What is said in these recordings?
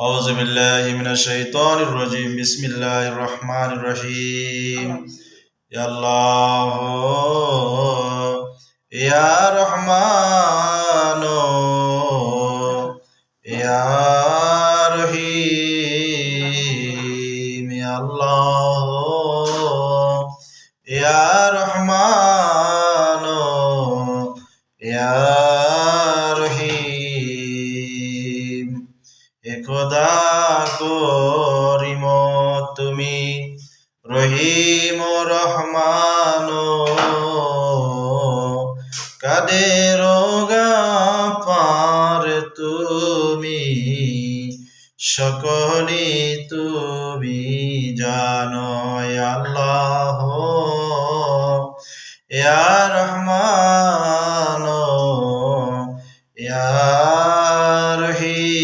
أعوذ بالله من الشيطان الرجيم بسم الله الرحمن الرحيم يا الله يا رحمن يا সকলে তুমি জানো আল্লাহ। ইয়া রহমান, ইয়া রহিম।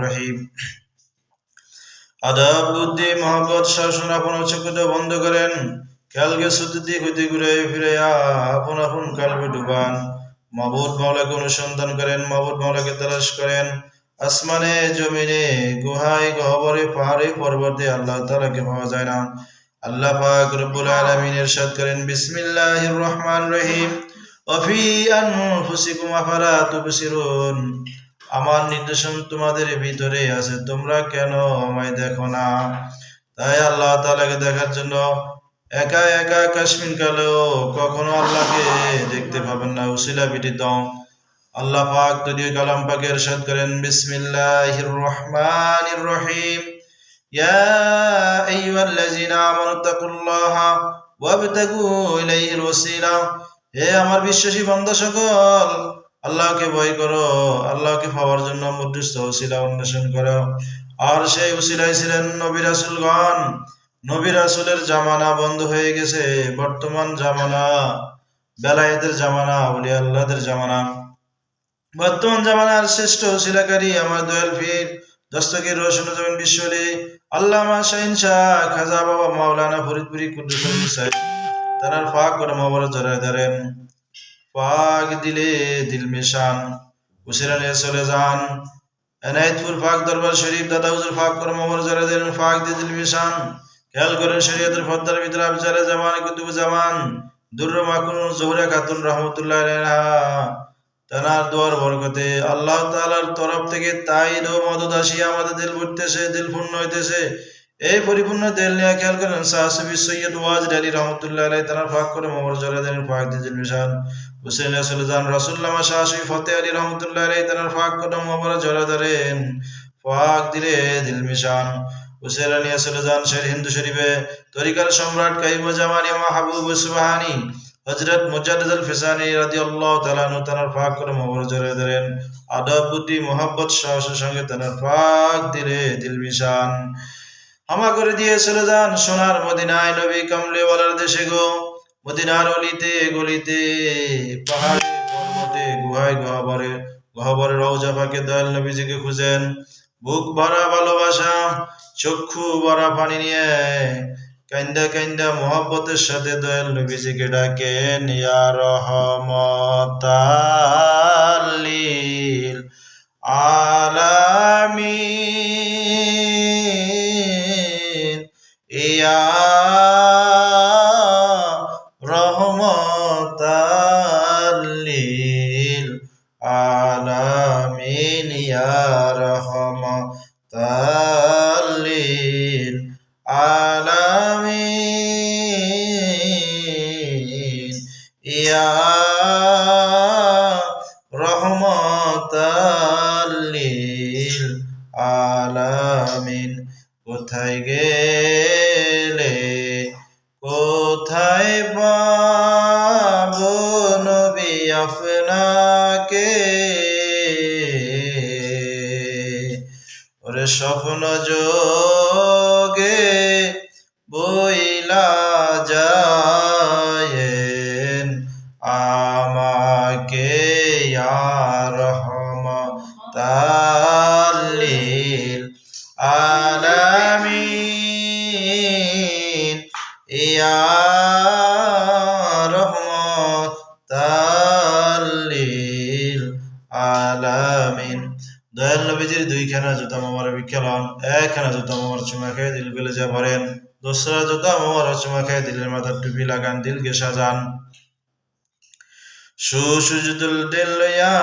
রহিম। আদাব, বুদ্ধি, মহব্বত শাসন আপন চক্ষুটা বন্ধ করেন। কালকে সুতি হইতে ঘুরে ফিরে আপন আপন কালবে ডুবান। মাবুদ মাওলাকে অনুসন্ধান করেন, মাবুদ মাওলাকে তালাশ করেন। আসমানে, জমিনে, গুহায়, গহবরে, পাহাড়ে, পর্বতে আল্লাহ তাআলাকে পাওয়া যায় না। আল্লাহ পাক রব্বুল আলামিন ইরশাদ করেন, বিসমিল্লাহির রহমানির রহিম। অফি আনফুসিকুম আফালা তুবসিরুন। আমার নির্দেশন তোমাদের ভিতরে আছে, তোমরা কেন আমায় দেখো না? তাই আল্লাহ তাআলাকে দেখার জন্য একা একা কাশ্মীর কালেও কখনো আল্লাহকে দেখতে পাবেন না। উসিলা বিদিত আল্লাহ পাক তদীয় কালাম পাকে ইরশাদ করেন, বিসমিল্লাহির রহমানির রহিম। হে আমার বিশ্বাসী বান্দা সকল আল্লাহকে ভয় করো, আল্লাহকে পাওয়ার জন্য মুদ্রিষ্ট ওসিলা অন্বেষণ করো। আর সেই উসিলাই ছিলেন নবী রাসূলগণ। নবী রাসূলের জামানা বন্ধ হয়ে গেছে, বর্তমান জামানা, বেলায়েতের জামানা আউলিয়া আল্লাহদের জামানা। বর্তমান জামানার শ্রেষ্ঠ শিলাকারী আমার দয়াল পীর, দস্তগীর রোশন জমিন বিশ্বলি, আল্লামা শাহিন শাহ খাজা বাবা মাওলানা ফরিদপুরি সাহেব তারার ফাঁক করে জড়ায় ধরেন ফাঁক দিলে দিল মেশান উসিরা নিয়ে চলে যান। এনায়েতপুর ফাঁক দরবার শরীফ, দাদা হুজুর ফাঁক করে মবর জড়ায় ধরেন ফাঁক দিয়ে দিল মেশান। খেয়াল করেন শরীয়তের ফদ্দার ভিতরে আবজারে জামান, কুতুব জামান, দুর্র মাকুন, জহুরা খাতুন রহমতুল্লাহ তানার দোয়ার বরকতে আল্লাহ তাআলার তরফ থেকে তাইদ ও মদত আসিয়া আমাদের দিল ভরতেছে দিল পূর্ণ হইতেছে। এই পরিপূর্ণ দিল নিয়ে খেয়াল করেন সাহসবি সৈয়দ ওয়াজ আলী রহমতুল্লাহ আলাই তানার ফাঁক করে মোমর জরা দেন, ফাঁক দিজিল মিশান হুসেন সুলজান রাসুল্লাহ শাহসি ফতে আলী রহমতুল্লাহ আলাই তানার ফাঁক করে মোমর জরা ধরেন ফাঁক দিলে দিল মিশান হিন্দু শরীফে। তরিকার সম্রাট কাইম জামানি মাহবুব সুবহানি হজরত ফিসানি তানার করে মোহর ধরেন। আদব, বুদ্ধি সাহসের সঙ্গে তানার দিলে দিল হামা করে দিয়ে চলে যান সোনার মদিনায় নবী দেশে গো। মদিনার অলিতে, গলিতে, পাহাড়ে পর্বতে গুহায়, গহবরে গহবরে, রওজা পাকে দয়াল নবীজিকে খুঁজেন। বুক ভরা ভালোবাসা, চক্ষু ভরা পানি নিয়ে কাইন্দা কাইন্দা মোহাব্বতের সাথে দয়াল নবীজিকে ডাকেন, ইয়া রহমতাল্লিল আলামিন। ইয়া রহমতাল্লিল আলামিন কোথায় গেলে? কোথায় পাব নবী আপনাকে? ওরে স্বপ্ন যোগে বইলা তাল্লিল আলামিন। দয়াল নবীজির দুইখানা জুতা মামার এক একখানা জুতা মামার চুমা খেয়ে দিল গেলে যা ভরেন। দোসরা জুতা মামার চুমা খেয়ে দিলের মাথার টুপি লাগান, দিলকে সাজান। সুসুজুদুল দিল লইয়া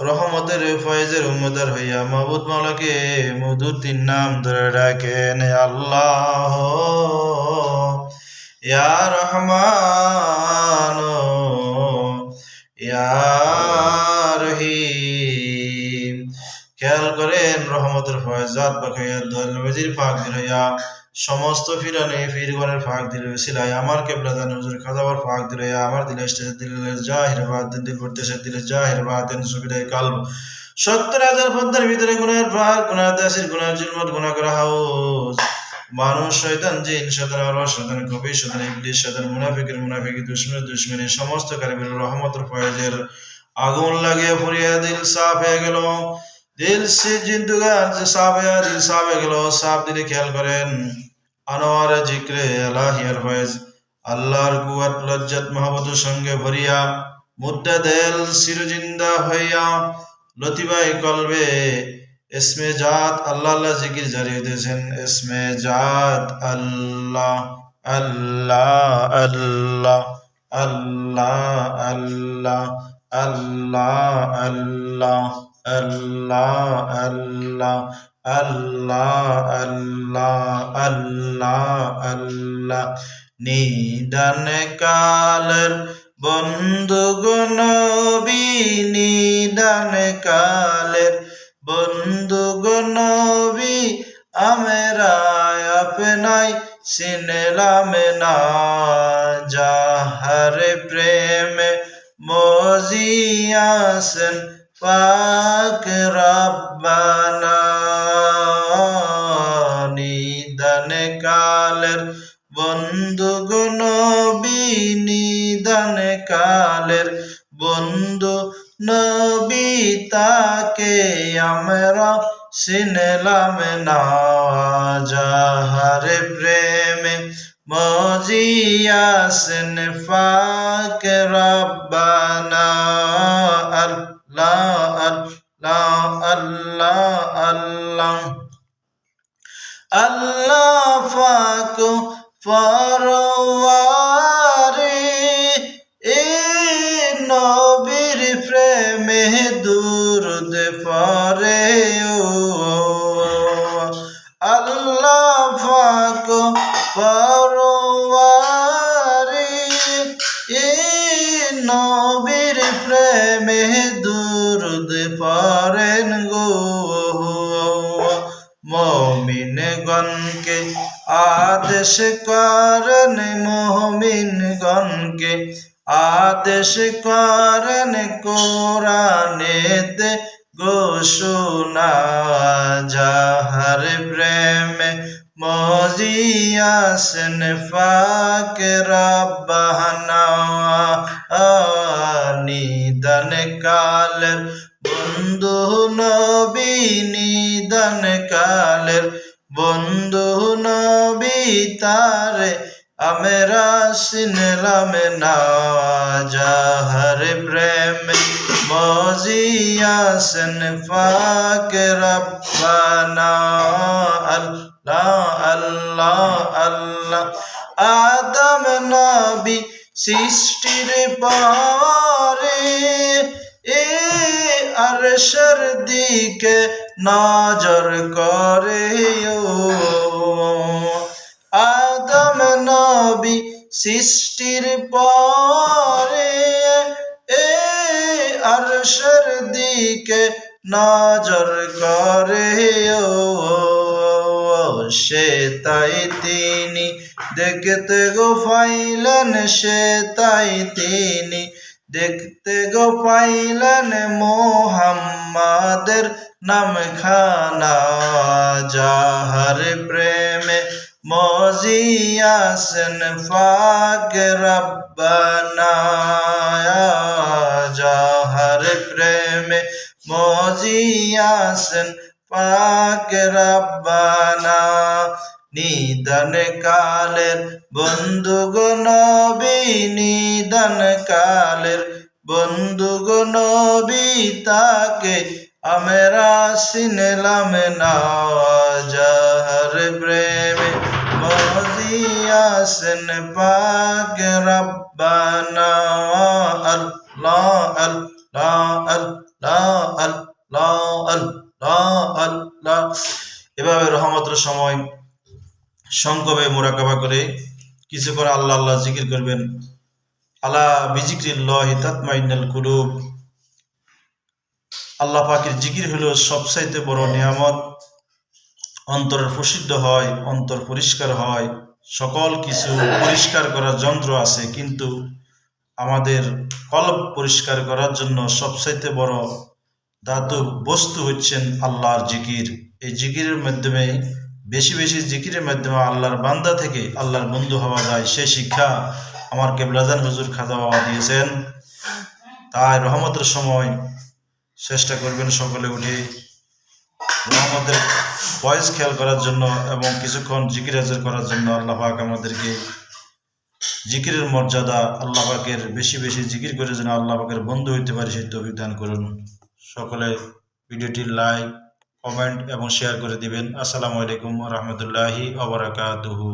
রহমতের ফয়েজের উম্মদার হইয়া মাবুদ মালাকে মধুর তিন নাম ধরে ডাকেন আল্লাহ। ইয়া রহমান। রহিম। খেয়াল করেন, রহমতের ফয়েজাত বাকাইয়া দল নবীজির দিলইয়া সমস্ত ফিরানে ফিরগণের ফাঁক দিল সিলাই আমার কেবলা দান হুজুর খাজাবার ফাঁক দিল আমার দিলে দিলে জাহির বাদ দিন দিল প্রত্যেকের দিলে জাহির বাদ দিন সুবিধায় কাল সত্তর হাজার পদ্মার ভিতরে গুণের ফাঁক গুণার দাসির গুণার জুলমত গুণা করা হাউস মানুষ শয়তান জিন শয়তান আর শয়তান কবি শয়তান ইবলিস শয়তান মুনাফিকের মুনাফিকি, দুশ্মনের দুশ্মনী, সমস্ত কারিমের রহমতের ফয়েজের আগুন লাগিয়ে ফুরিয়ে দিল, সাফ হয়ে গেল। দিল সে জিন্দুগান যে সাফ হয়ে, দিল সাফ হয়ে গেল। সাফ দিলে খেয়াল করেন, আনোয়ার জিক্রে আলাহিয়ার ফয়েজ, আল্লাহর কুয়াত লজ্জাত মহাবতের সঙ্গে ভরিয়া মুদ্দা দেল চিরজিন্দা হইয়া লতিবাই কলবে এসমে জাত আল্লাহ আল্লাহ জিকির জারি হইতেছেন এসমে জাত আল্লাহ আল্লাহ আল্লাহ আল্লাহ আল্লাহ আল্লাহ আল্লাহ আল্লাহ আল্লাহ আল্লাহ আল্লাহ আল্লাহ আল্লাহ নিদান কালের বন্ধু গনবি নিদান কালের বন্ধু গনবি আমরা আপনাই সিনেলাম না। যাহার প্রেমে মজিয়াসেন পাক রব্বানা। নিদান কালের বন্ধু নবী, নিদান কালের বন্ধু নবী তাকে আমরা সিনলাম না, যাহার প্রেমে মজিয়াসেন ফাক রব্বানা, আল্লাহ আল্লাহ আল্লাহ আল্লাহ। আল্লাহ ফাক ফরওয়ারে মমিন গণকে আদেশ করেন কোরআনেতে ঘোষণা যাহার প্রেমে মজিয়াসেন ফাক রব্বানা নিদান কালের বন্ধু নবী নিদান কালের বন্ধু নবী তারে আমরা সিনলাম না, যাহার প্রেম মজিয়াসন ফাক রব্বানা, আল্লাহ আল্লাহ আল্লাহ। আদম নবী সৃষ্টির পরে এ আরশের দিকে নজর করে ও আদম নবী সৃষ্টির পরে এ আরশের দিকে নজর করে সে তাই তিনি। দেখতে গো ফাইলেন, সে তাই তিনি। দেখতে গো পাইলেন মোহাম্মাদের নাম খানা যাহার প্রেমে মজিয়াসেন ফাক রব্বানা যাহার প্রেমে মজিয়াসেন পাক রব্বানা নিদন কালের বন্ধু নবী, নিদান কালের বন্ধু নবী তাকে আমেরা সিনেলাম যাহার প্রেমে মজিয়াসন পাক রব্বানা, আল্লাহ আল্লাহ আল্লাহ আল্লাহ আল্লাহ। আল্লাহ এভাবে রহমতের সময় সংকবে মোরাকাবা করে কিছু করে আল্লাহ আল্লাহ জিকির করবেন। আলা বিজিক্রিল্লাহি তাতমাইন্নাল কুলুব। আল্লাহ পাকের জিকির হলো সবচাইতে বড় নিয়ামত। অন্তরের প্রসিদ্ধ হয়, অন্তর পরিষ্কার হয়। সকল কিছু পরিষ্কার করার যন্ত্র আছে, কিন্তু আমাদের কলব পরিষ্কার করার জন্য সবচাইতে বড় ধাতু বস্তু হচ্ছেন আল্লাহর জিকির। এই জিকিরের মাধ্যমে, বেশি বেশি জিকিরের মাধ্যমে আল্লাহর বান্দা থেকে আল্লাহর বন্ধু হওয়া যায়। সেই শিক্ষা আমার কেবলাজান হুজুর খাজা বাবা দিয়েছেন। তাই রহমতের সময় চেষ্টা করবেন সকলে উঠে রহমতের ভয়েস খেয়াল করার জন্য এবং কিছুক্ষণ জিকির হাজার করার জন্য আল্লাহ পাক আমাদেরকে জিকিরের মর্যাদা আল্লাহ পাকের বেশি বেশি জিকির করে যেন আল্লাহ পাকের বন্ধু হইতে পারে, সেই তৌফিক দান করুন। সকলে ভিডিওটি লাইক, কমেন্ট এবং শেয়ার করে দিবেন। আসসালামু আলাইকুম রহমতুল্লাহি আবরাকাতুহু